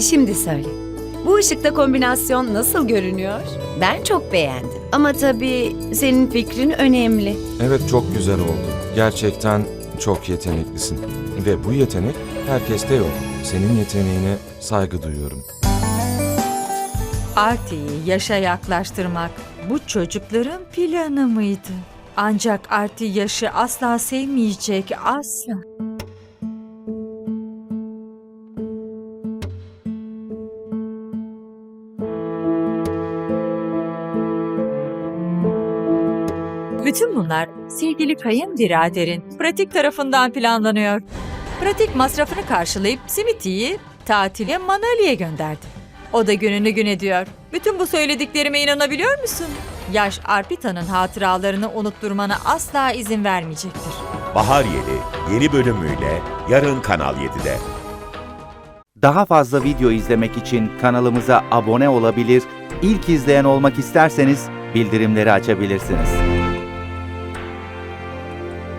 Şimdi söyle. Bu ışıkta kombinasyon nasıl görünüyor? Ben çok beğendim. Ama tabii senin fikrin önemli. Evet çok güzel oldu. Gerçekten çok yeteneklisin. Ve bu yetenek herkeste yok. Senin yeteneğine saygı duyuyorum. Artie'yi yaşa yaklaştırmak bu çocukların planı mıydı? Ancak Artie yaşı asla sevmeyecek, asla. Bütün bunlar sevgili kayınbiraderin pratik tarafından planlanıyor. Pratik masrafını karşılayıp Smithy'yi tatile Manali'ye gönderdi. O da gününü gün ediyor. Bütün bu söylediklerime inanabiliyor musun? Yaş Arpita'nın hatıralarını unutturmana asla izin vermeyecektir. Bahar Yeli yeni bölümüyle yarın Kanal 7'de. Daha fazla video izlemek için kanalımıza abone olabilir, ilk izleyen olmak isterseniz bildirimleri açabilirsiniz.